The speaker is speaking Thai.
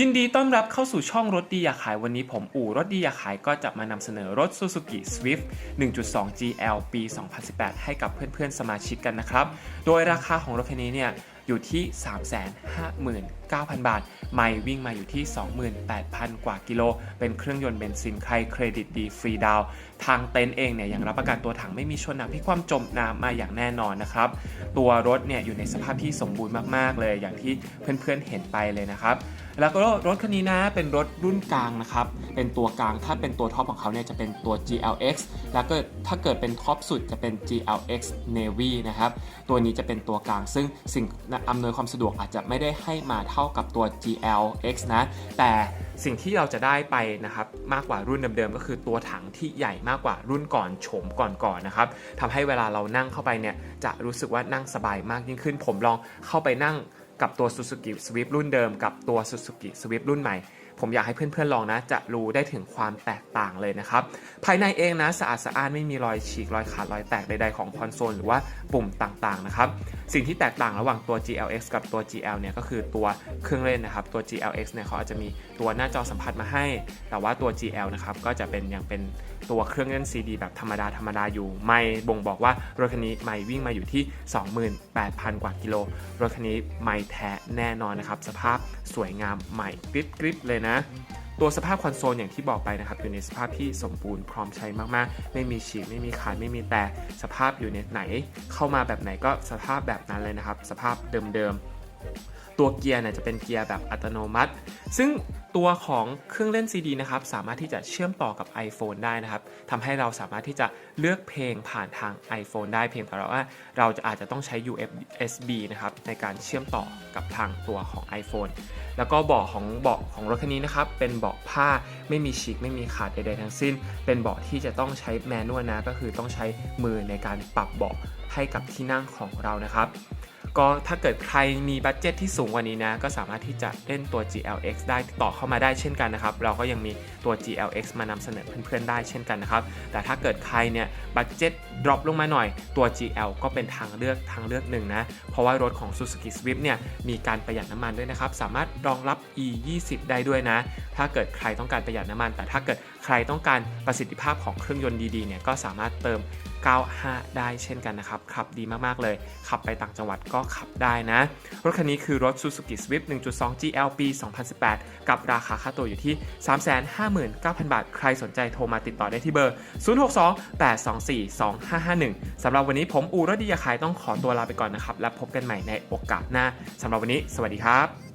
ยินดีต้อนรับเข้าสู่ช่องรถดีอยากขายวันนี้ผมอู่รถดีอยากขายก็จะมานำเสนอรถ Suzuki Swift 1.2 GL ปี 2018 ให้กับเพื่อนๆสมาชิกกันนะครับ โดยราคาของรถคันนี้เนี่ยอยู่ที่ 359,000 บาท ไม่วิ่งมาอยู่ที่ 28,000 กว่ากิโล เป็นเครื่องยนต์เบนซินใครเครดิตดีฟรีดาว ทางเต็นเองเนี่ยยังรับประกันตัวถังไม่มีชนหนักพิความจมน้ำมาอย่างแน่นอนนะครับ ตัวรถเนี่ยอยู่ในสภาพที่สมบูรณ์มากๆเลย อย่างที่เพื่อนๆเห็นไปเลยนะครับ แล้วก็รถคันนี้นะเป็นรถรุ่นกลางนะครับ เป็นตัวกลางถ้าเป็นตัวท็อปของเขาเนี่ยจะเป็นตัว GLX แล้วก็ถ้าเกิดเป็นท็อปสุดจะเป็น GLX Navy นะครับ ตัวนี้จะเป็นตัวกลาง ซึ่งสิ่งอำนวยความสะดวกอาจจะไม่ได้ให้มาเท่ากับตัว GLX นะ แต่สิ่งที่เราจะได้ไปนะครับมากกว่ารุ่นเดิมๆ ก็คือตัวถังที่ใหญ่มากกว่ารุ่นก่อนโฉมก่อนๆนะครับทำให้เวลาเรานั่งเข้าไปเนี่ยจะรู้สึกว่านั่งสบายมากยิ่งขึ้น ผมลองเข้าไปนั่ง กับตัว Suzuki Swift รุ่นเดิมกับตัว Suzuki Swift รุ่นใหม่ผมอยากให้เพื่อนๆลองนะ จะรู้ได้ถึงความแตกต่างเลยนะครับ ภายในเองนะสะอาดสะอ้านไม่มีรอยฉีกรอยขาดรอยแตกใดๆของคอนโซลหรือว่าปุ่มต่างๆนะครับ สิ่งที่แตกต่างระหว่างตัว GLX กับตัว GL เนี่ยก็คือตัวเครื่องเล่นนะครับ ตัว GLX เนี่ยเขาอาจจะมีตัวหน้าจอสัมผัสมาให้ แต่ว่าตัว GL นะครับก็จะเป็นยังเป็นตัวเครื่องเล่น CD แบบธรรมดาธรรมดาอยู่ ไม่บ่งบอกว่ารถคันนี้ไม่วิ่งมาอยู่ที่ 28,000 กว่ากิโล รถคันนี้ไม่แท้แน่นอนนะครับ สภาพสวยงามใหม่กริบกริบเลยนะ ตัวสภาพคอนโซลอย่างที่บอกไปนะครับ อยู่ในสภาพที่สมบูรณ์พร้อมใช้มากๆ ไม่มีฉีกไม่มีขาดไม่มีแตกสภาพอยู่ในไหน เข้ามาแบบไหนก็สภาพแบบนั้นเลยนะครับ สภาพเดิมๆตัวเกียร์เนี่ยจะเป็นเกียร์แบบอัตโนมัติ ซึ่ง ตัวของเครื่องเล่น CD นะครับสามารถที่จะเชื่อมต่อกับ iPhone ได้นะครับทำให้เราสามารถที่จะเลือกเพลงผ่านทาง iPhone ได้เพียงแต่ว่าเราจะอาจจะต้องใช้ USB นะครับในการเชื่อมต่อกับทางตัวของ iPhone แล้วก็เบาะของเบาะของรถคันนี้นะครับเป็นเบาะผ้าไม่มีฉีกไม่มีขาดใดๆทั้งสิ้น เป็นเบาะที่จะต้องใช้แมนนวลนะก็คือต้องใช้มือในการปรับเบาะให้กับที่นั่งของเรานะครับ ก็ถ้าเกิดใครมีบัตเจ็ตที่สูงกว่านี้นะ ก็สามารถที่จะเล่นตัว GLX ได้ต่อเข้ามาได้เช่นกันนะครับ เราก็ยังมีตัว GLX มานำเสนอเพื่อนๆได้เช่นกันนะครับ แต่ถ้าเกิดใครเนี่ยบัตเจ็ตดรอปลงมาหน่อย ตัว GL ก็เป็นทางเลือกทางเลือกหนึ่งนะ เพราะว่ารถของ Suzuki Swift เนี่ยมีการประหยัดน้ำมันด้วยนะครับ สามารถรองรับ E 2 0 ได้ด้วยนะ ถ้าเกิดใครต้องการประหยัดน้ำมัน แต่ถ้าเกิดใครต้องการประสิทธิภาพของเครื่องยนต์ดีๆเนี่ยก็สามารถเติม 95 ได้เช่นกันนะครับ ขับดีมาก ๆ เลย ขับไปต่างจังหวัดก็ขับได้นะ รถคันนี้คือรถ Suzuki Swift 1.2 GL ปี 2018 กับราคาค่าตัวอยู่ที่ 359,000 บาท ใครสนใจโทรมาติดต่อได้ที่เบอร์ 062-824-2551 สำหรับวันนี้ผมอูรถดีอยากขายต้องขอตัวลาไปก่อนนะครับ แล้วพบกันใหม่ในโอกาสหน้าสำหรับวันนี้ สวัสดีครับ